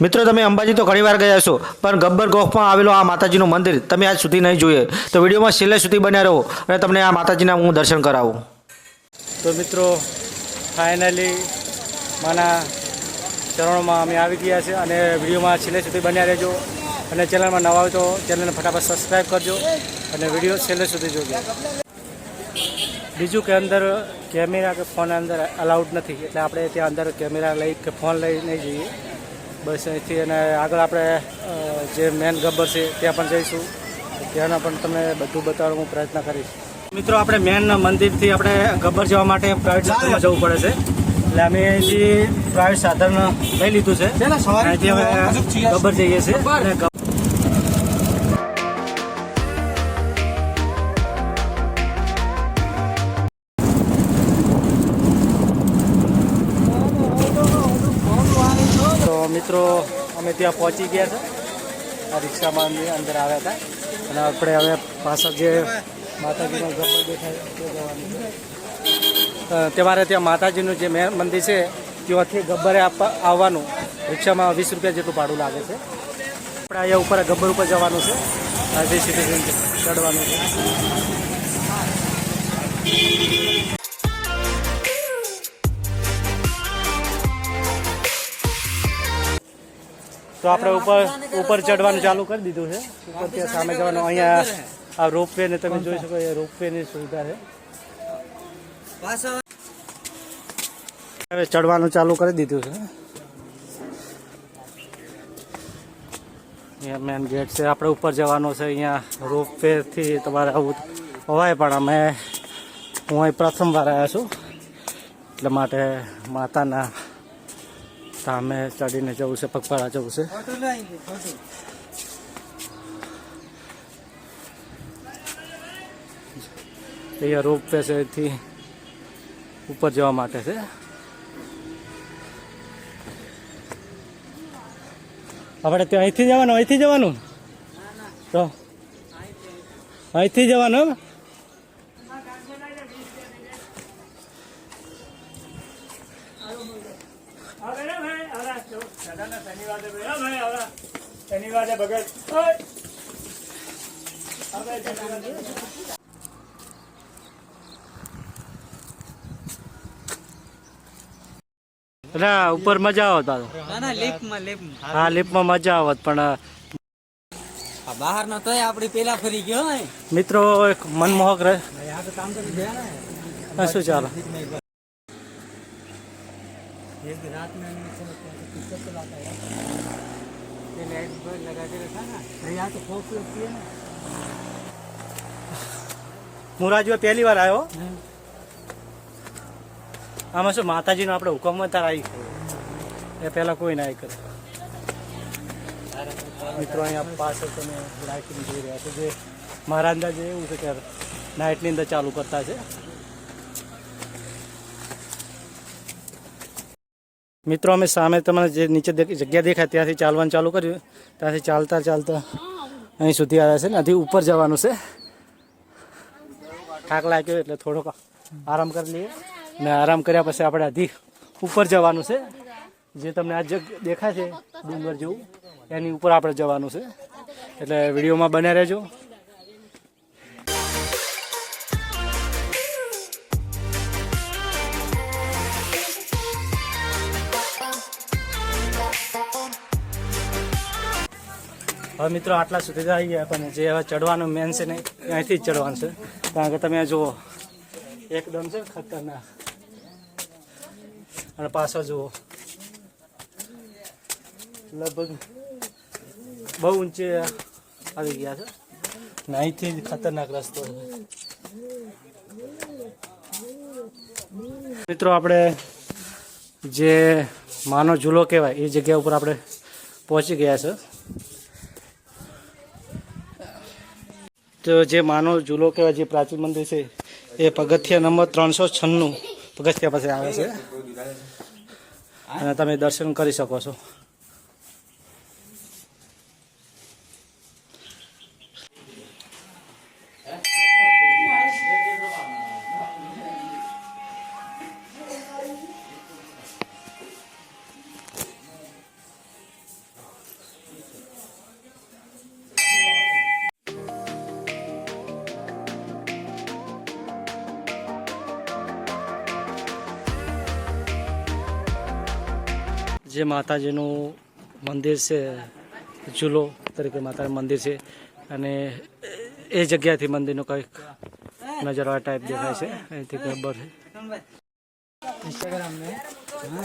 મિત્રો, તમે અંબાજી તો ઘણીવાર ગયા છો પણ ગબ્બર ગોખમાં આવેલું આ માતાજીનું મંદિર તમે આજ સુધી નહીં જોઈએ. તો વિડીયોમાં છેલ્લે સુધી બન્યા રહો અને તમને આ માતાજીના હું દર્શન કરાવું. તો મિત્રો ફાઇનલી માના ચરણોમાં અમે આવી ગયા છે અને વિડીયોમાં છેલ્લે સુધી બન્યા રહેજો. અને ચેનલમાં નવા હોય તો ચેનલને ફટાફટ સબસ્ક્રાઈબ કરજો અને વીડિયો છેલ્લે સુધી જોજો. બીજું કે અંદર કેમેરા કે ફોન અંદર અલાઉડ નથી, એટલે આપણે ત્યાં અંદર કેમેરા લઈ કે ફોન લઈ નહીં જઈએ. બસ અહીંથી અને આગળ આપણે જે મેન ગબ્બર છે ત્યાં પણ જઈશું. ત્યાંના પણ તમને બધું બતાવવાનો હું પ્રયત્ન કરીશ. મિત્રો આપણે મેન મંદિરથી આપણે ગબ્બર જવા માટે પ્રાઇવેટ સાધનમાં જવું પડે છે. એટલે અમે અહીંથી પ્રાઇવેટ સાધન લઈ લીધું છે. અહીંથી અમે ગબ્બર જઈએ છીએ. ત્યાં પહોંચી ગયા હતા આ રિક્ષામાં અંદર આવ્યા હતા. અને આપણે હવે પાછળ જે માતાજીનો ગબ્બર દેખાય તે જવાનું તમારે ત્યાં માતાજીનું જે મેન મંદિર છે, ત્યાંથી ગબ્બરે આવવાનું. રિક્ષામાં વીસ રૂપિયા જેટલું ભાડું લાગે છે. આપણે અહીંયા ઉપર ગબ્બર ઉપર જવાનું છે. આજે સીધી ચડવાનું છે. તો આપણે ઉપર ઉપર ચડવાનું ચાલુ કરી દીધું છે. ઉપર ત્યાં સામે જવાનું. અહીંયા આ રોપવે ને તમે જોઈ શકો એ રોપવે ની સુવિધા છે. હવે ચડવાનું ચાલુ કરી દીધું છે. મેન ગેટ છે. આપણે ઉપર જવાનું છે અહીંયા રોપવે થી તમારે આવું હોવાય પણ અમે હું અહીં પ્રથમવાર આવ્યા છું. એટલે માટે માતાના સામે ચડીને જવું છે પગપાળા જવું છે. અહીંયા રોપ વે છે એથી ઉપર જવા માટે છે. આપણે ત્યાં અહીંથી જવાનું અહીંથી જવાનું? તો? અહીંથી જવાનું ના ઉપર મજા આવત હા લિફ્ટમાં મજા આવત પણ બહાર નો તોય આપડી પેલા ફરી ગયો મિત્રો એક મનમોહક રહે શું ચાલો? एक रात में हमने चलो पिक्चर चलाता है ये लाइट बल्ब लगा के रखा ना अरे यहाँ तो फोक लगती है ना હું રાજુ પહેલી વાર આવ્યો આમાં શું માતાજીનો આપણે હુકમ તાર આવી એ પહેલા કોઈ ના આવી કરે મિત્રો અહીંયા પાછળ તમે લાઇટિંગ જોઈ રહ્યા છો જે મારા અંદાજે એવું છે કે નાઇટની અંદર ચાલુ કરતા છે મિત્રો, અમે સામે તમને જે નીચે જગ્યા દેખાય ત્યાંથી ચાલવાનું ચાલુ કર્યું. ત્યાંથી ચાલતા ચાલતા અહીં સુધી આવ્યા છે ને, હજી ઉપર જવાનું છે. થાક લાગ્યો એટલે થોડોક આરામ કરી લઈએ. ને આરામ કર્યા પછી આપણે હજી ઉપર જવાનું છે. જે તમને આ જગ, દેખાય છે ડુંગર જેવું, એની ઉપર આપણે જવાનું છે. એટલે વિડીયોમાં બને રહેજો. હવે મિત્રો આટલા સુધી તો આવી ગયા, પણ જે હવે ચડવાનું મેન છે ને અહીંથી જ ચડવાનું છે. કારણ કે તમે જુઓ, એકદમ છે ખતરનાક. અને પાછળ જુઓ, લગભગ બહુ ઊંચે આવી ગયા છે. ને અહીંથી જ ખતરનાક રસ્તો છે. મિત્રો આપણે જે માનો ઝૂલો કહેવાય, એ જગ્યા ઉપર આપણે પહોંચી ગયા છે. તો જે માનો ઝૂલો કહેવાય, જે પ્રાચીન મંદિર છે, એ પગથિયા નંબર ત્રણસો છન્નું પગથિયા પાસે આવે છે. અને તમે દર્શન કરી શકો છો. જે માતાજીનું મંદિર છે ચૂલો તરીકે માતાનું મંદિર છે અને એ જગ્યાથી મંદિરનું કંઈક નજારો ટાઈપ દેખાય છે. અહીંથી ખબર છે.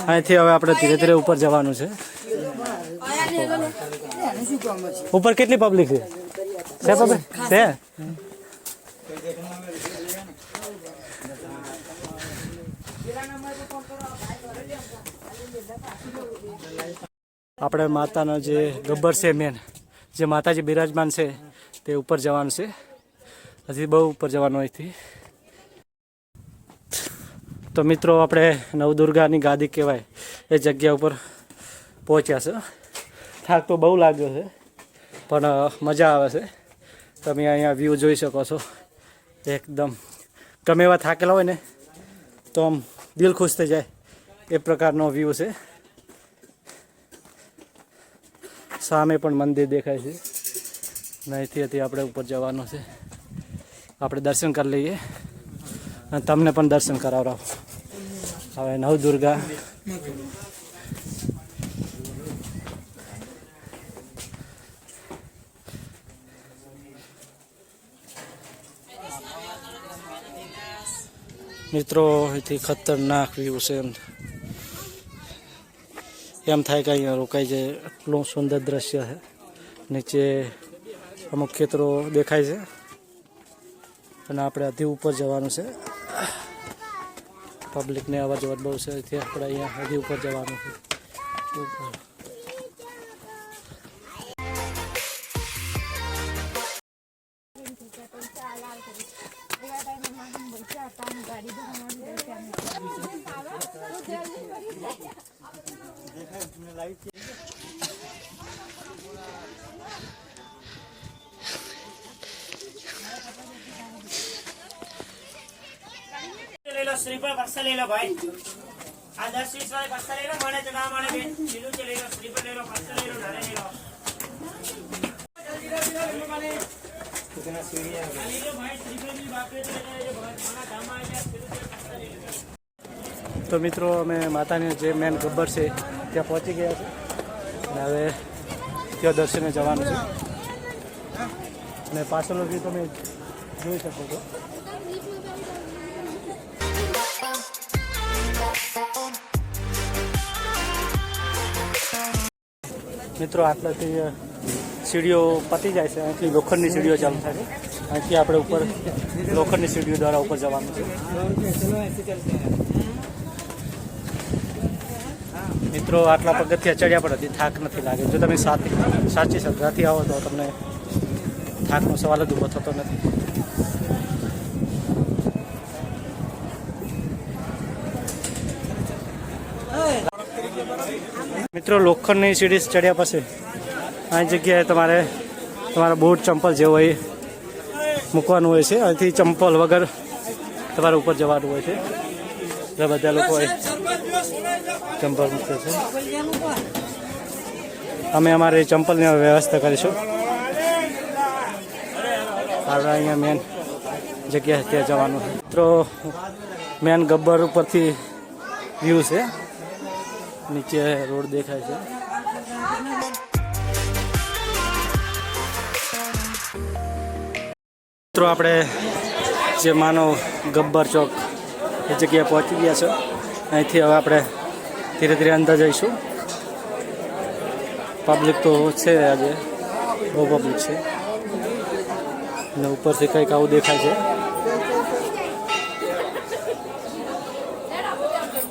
અહીંથી હવે આપણે ધીરે ધીરે ઉપર જવાનું છે. ઉપર કેટલી પબ્લિક છે? છે પબ્લિક છે? આપણે માતાનો જે ગબ્બર છે મેન જે માતાજી બિરાજમાન છે, તે ઉપર જવાનું છે. હજી બહુ ઉપર જવાનું અહીંથી. તો મિત્રો, આપણે નવદુર્ગાની ગાદી કહેવાય, એ જગ્યા ઉપર પહોંચ્યા છે. થાક તો બહુ લાગ્યો છે, પણ મજા આવે છે. તમે અહીંયા વ્યૂ જોઈ શકો છો. એકદમ ગમે એવા થાકેલા હોય ને, તો આમ દિલ ખુશ થઈ જાય એ પ્રકારનો વ્યૂ છે. સામે પણ મંદિર દેખાય છે. નહીંથી અહીંથી આપણે ઉપર જવાનું છે. આપણે દર્શન કરી લઈએ. અને તમને પણ દર્શન કરાવરાવ હવે નવદુર્ગા મિત્રો અહીંથી ખતરનાક વ્યૂ છે એમ. એમ થાય કે અહીંયા રોકાઈ જાય. એટલું સુંદર દ્રશ્ય છે. નીચે અમુક ખેતરો દેખાય છે. અને આપણે હજી ઉપર જવાનું છે. પબ્લિકને અવાજ અવાજ બહુ છે. અહીંથી આપણે અહીંયા હજી ઉપર જવાનું છે. શ્રીફળ બક્સા લઈ લો ભાઈ આ દસ વીસ વાળી બક્સા લઈ લો મળે તો ના મળે બેન લીલું છે લઈ લો શ્રીફળ લઈ લો. બક્સા લઈ લો નારે લઈ લો આ લઈ લો ભાઈ શ્રીફળની બાપરે તો લઈ લેજો ભાઈ. મારા ધામમાં આવ્યા પેલું છે બક્સા લઈ લો તો મિત્રો, અમે માતાની જે મેન ગબ્બર છે, ત્યાં પહોંચી ગયા છે. અને હવે ત્યાં દર્શને જવાનું છે. અને પાછળનો વ્યૂ તમે જોઈ શકો છો. મિત્રો, આટલાથી સીડીઓ પતી જાય છે. અહીંથી લોખંડની સીડીઓ ચાલુ થાય છે. અહીંથી આપણે ઉપર લોખંડની સીડીઓ દ્વારા ઉપર જવાનું છે. મિત્રો આટલા પગથિયા ચડ્યા પણ હજી થાક નથી લાગે જો તમે સાથી સાચી શ્રદ્ધાથી આવો તો તમને થાકનો સવાલ જ ઊભો થતો નથી. મિત્રો, લોખંડની સીડી ચડ્યા પછી આ જગ્યાએ તમારે તમારા બૂટ, ચંપલ જેવો હોય મૂકવાનું હોય છે. અહીંથી ચંપલ વગર તમારે ઉપર જવાનું હોય છે. બધા લોકો ચંપલ મૂકે છે. અમે અમારી ચંપલની વ્યવસ્થા કરીશું. આપણે અહીંયા મેન જગ્યા ત્યાં જવાનું મિત્રો મેન ગબ્બર ઉપરથી વ્યૂ છે. નીચે રોડ દેખાય છે. મિત્રો આપણે જે માનો ગબ્બર ચોક એ જગ્યાએ પહોંચી ગયા છે. અહીંથી હવે આપણે ધીરે ધીરે અંદર જઈશું પબ્લિક તો છે આજે, બહુ પબ્લિક છે. ને ઉપરથી કંઈક આવું દેખાય છે.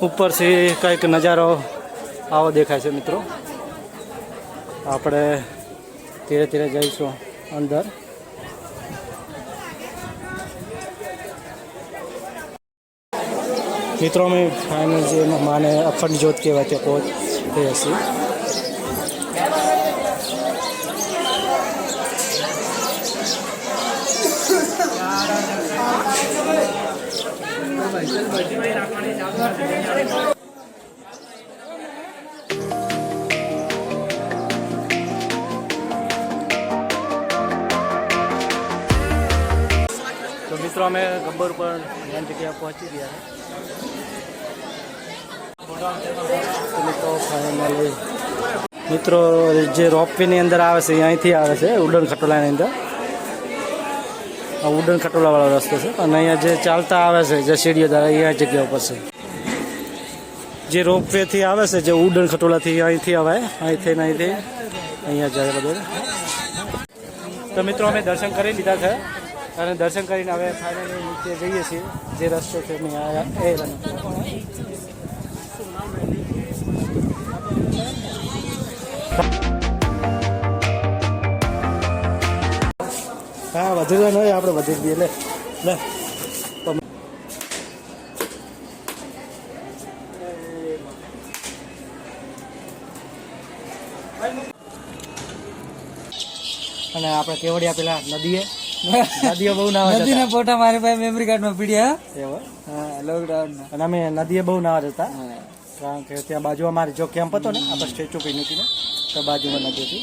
ઉપરથી કંઈક નજારો આવો દેખાય છે મિત્રો. આપણે ધીરે ધીરે જઈશું અંદર. મિત્રો અમે ફાઇનલ જે માને અખંડ જ્યોત કહેવાય તે પહોંચ થઈ હશે તો મિત્રો અમે ગબ્બર ઉપર મેન જગ્યાએ પહોંચી ગયા છે મિત્રો જે રોપવેની અંદર આવે છે અહીંથી આવે છે, ઉડન ખટોલાની અંદર. આ ઉડન ખટોલાવાળો રસ્તો છે. અને અહીંયા જે ચાલતા આવે છે, જે સીડીઓ દ્વારા અહીંયા જગ્યા ઉપર છે. જે રોપવેથી આવે છે, જે ઉડન ખટોલાથી અહીંથી આવે અહીંથી અહીંથી, અહીંયા જાય બધું. તો મિત્રો, અમે દર્શન કરી લીધા છે. અને દર્શન કરીને હવે ફાઇનલી નીચે જઈએ છીએ, જે રસ્તો છે આયા એ હા વધી નહીં આપણે વધી દઈએ લે લે. અને આપણે કેવડિયા પેલા નદીએ. નદીએ બહુ નાવા નદીના ફોટા મારી પાસે મેમરી કાર્ડમાં પીડ્યા એવો? હા લોકડાઉન અને અમે નદીએ બહુ નાવા જતા. કારણ કે ત્યાં બાજુ અમારે જો કેમ્પ હતો ને આપણે સ્ટેચ્યુ પી યુનિટીનો તો બાજુમાં નદી હતી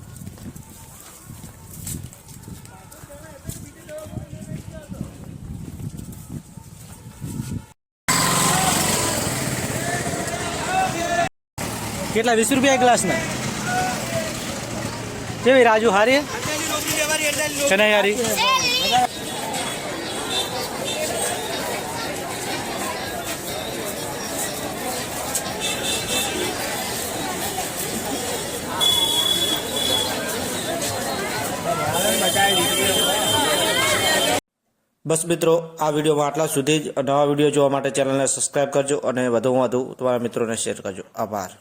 કેટલા, વીસ રૂપિયા ગ્લાસના? કેવી, રાજુ હારી? છે હારી બસ મિત્રો, આ વિડીયોમાં આટલા સુધી જ. નવા વીડિયો જોવા માટે ચેનલને સબસ્ક્રાઈબ કરજો અને વધુમાં વધુ તમારા મિત્રોને શેર કરજો. આભાર.